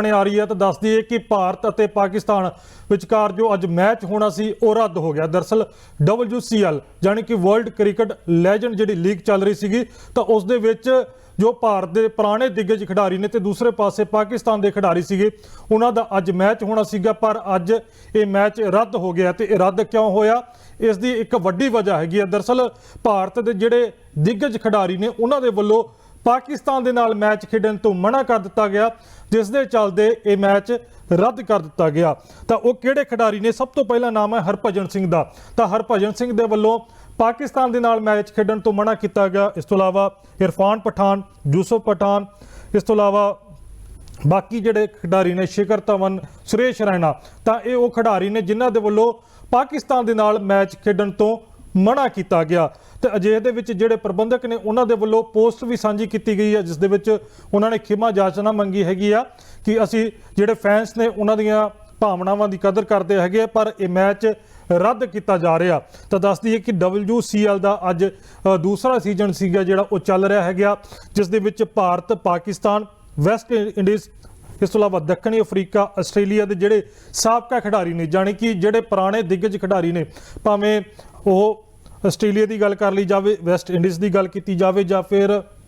ਸਾਹਮਣੇ ਆ ਰਹੀ ਹੈ ਤਾਂ ਦੱਸਦੀ ਹੈ ਕਿ ਭਾਰਤ ਅਤੇ ਪਾਕਿਸਤਾਨ ਵਿਚਕਾਰ ਜੋ ਅੱਜ ਮੈਚ ਹੋਣਾ ਸੀ ਉਹ ਰੱਦ ਹੋ ਗਿਆ। ਦਰਸਲ WCL ਯਾਨੀ ਕਿ ਵਰਲਡ ਕ੍ਰਿਕਟ ਲੈਜੈਂਡ ਜਿਹੜੀ ਲੀਗ ਚੱਲ ਰਹੀ ਸੀਗੀ ਤਾਂ ਉਸ ਦੇ ਵਿੱਚ ਜੋ ਭਾਰਤ ਦੇ ਪੁਰਾਣੇ ਦਿੱਗਜ ਖਿਡਾਰੀ ਨੇ ਤੇ ਦੂਸਰੇ ਪਾਸੇ ਪਾਕਿਸਤਾਨ ਦੇ ਖਿਡਾਰੀ ਸੀਗੇ, ਉਹਨਾਂ ਦਾ ਅੱਜ ਮੈਚ ਹੋਣਾ ਸੀਗਾ ਪਰ ਅੱਜ ਇਹ ਮੈਚ ਰੱਦ ਹੋ ਗਿਆ ਤੇ ਇਹ ਰੱਦ ਕਿਉਂ ਹੋਇਆ? ਇਸ ਦੀ ਇੱਕ ਵੱਡੀ ਵਜ੍ਹਾ ਹੈਗੀ ਹੈ। ਦਰਸਲ ਭਾਰਤ ਦੇ ਜਿਹੜੇ ਦਿੱਗਜ ਖਿਡਾਰੀ ਨੇ, ਉਹਨਾਂ ਦੇ ਵੱਲੋਂ ਪਾਕਿਸਤਾਨ ਦੇ ਨਾਲ ਮੈਚ ਖੇਡਣ ਤੋਂ ਮਨਾ ਕਰ ਦਿੱਤਾ ਗਿਆ, ਜਿਸ ਦੇ ਚੱਲਦੇ ਇਹ ਮੈਚ ਰੱਦ ਕਰ ਦਿੱਤਾ ਗਿਆ। ਤਾਂ ਉਹ ਕਿਹੜੇ ਖਿਡਾਰੀ ਨੇ? ਸਭ ਤੋਂ ਪਹਿਲਾ ਨਾਮ ਹੈ ਹਰਭਜਨ ਸਿੰਘ ਦਾ। ਤਾਂ ਹਰਭਜਨ ਸਿੰਘ ਦੇ ਵੱਲੋਂ ਪਾਕਿਸਤਾਨ ਦੇ ਨਾਲ ਮੈਚ ਖੇਡਣ ਤੋਂ ਮਨਾ ਕੀਤਾ ਗਿਆ। ਇਸ ਤੋਂ ਇਲਾਵਾ ਇਰਫਾਨ ਪਠਾਨ, ਯੂਸਫ ਪਠਾਨ, ਇਸ ਤੋਂ ਇਲਾਵਾ ਬਾਕੀ ਜਿਹੜੇ ਖਿਡਾਰੀ ਨੇ, ਸ਼ਿਖਰ ਧਵਨ, ਸੁਰੇਸ਼ ਰੈਣਾ, ਤਾਂ ਇਹ ਉਹ ਖਿਡਾਰੀ ਨੇ ਜਿਨ੍ਹਾਂ ਦੇ ਵੱਲੋਂ ਪਾਕਿਸਤਾਨ ਦੇ ਨਾਲ ਮੈਚ ਖੇਡਣ ਤੋਂ ਮਨਾ ਕੀਤਾ ਗਿਆ। ਤੇ ਅਜਿਹੇ ਦੇ ਵਿੱਚ ਜਿਹੜੇ ਪ੍ਰਬੰਧਕ ਨੇ ਉਹਨਾਂ ਦੇ ਵੱਲੋਂ ਪੋਸਟ ਵੀ ਸਾਂਝੀ ਕੀਤੀ ਗਈ ਹੈ ਜਿਸ ਦੇ ਵਿੱਚ ਉਹਨਾਂ ਨੇ ਖਿਮਾ ਜਾਚਨਾ ਮੰਗੀ ਹੈਗੀ ਆ ਕਿ ਅਸੀਂ ਜਿਹੜੇ ਫੈਨਸ ਨੇ ਉਹਨਾਂ ਦੀਆਂ ਭਾਵਨਾਵਾਂ ਦੀ ਕਦਰ ਕਰਦੇ ਹੈਗੇ ਆ, ਪਰ ਇਹ ਮੈਚ ਰੱਦ ਕੀਤਾ ਜਾ ਰਿਹਾ। ਤਾਂ ਦੱਸ ਦਈਏ ਕਿ WCL ਦਾ ਅੱਜ ਦੂਸਰਾ ਸੀਜ਼ਨ ਸੀਗਾ ਜਿਹੜਾ ਉਹ ਚੱਲ ਰਿਹਾ ਹੈਗਾ ਜਿਸ ਦੇ ਵਿੱਚ ਭਾਰਤ ਪਾਕਿਸਤਾਨ ਵੈਸਟ ਇੰਡੀਜ਼ ਇਸ ਤੋਂ ਇਲਾਵਾ ਦੱਖਣੀ ਅਫਰੀਕਾ, ਆਸਟ੍ਰੇਲੀਆ ਦੇ ਜਿਹੜੇ ਸਾਬਕਾ ਖਿਡਾਰੀ ਨੇ, ਜਾਣੀ ਕਿ ਜਿਹੜੇ ਪੁਰਾਣੇ ਦਿੱਗਜ ਖਿਡਾਰੀ ਨੇ, ਭਾਵੇਂ ਉਹ ਆਸਟ੍ਰੇਲੀਆ ਦੀ ਗੱਲ ਕਰ ਲਈ ਜਾਵੇ, ਵੈਸਟ ਇੰਡੀਜ਼ ਦੀ ਗੱਲ ਕੀਤੀ ਜਾਵੇ ਜਾਂ ਫਿਰ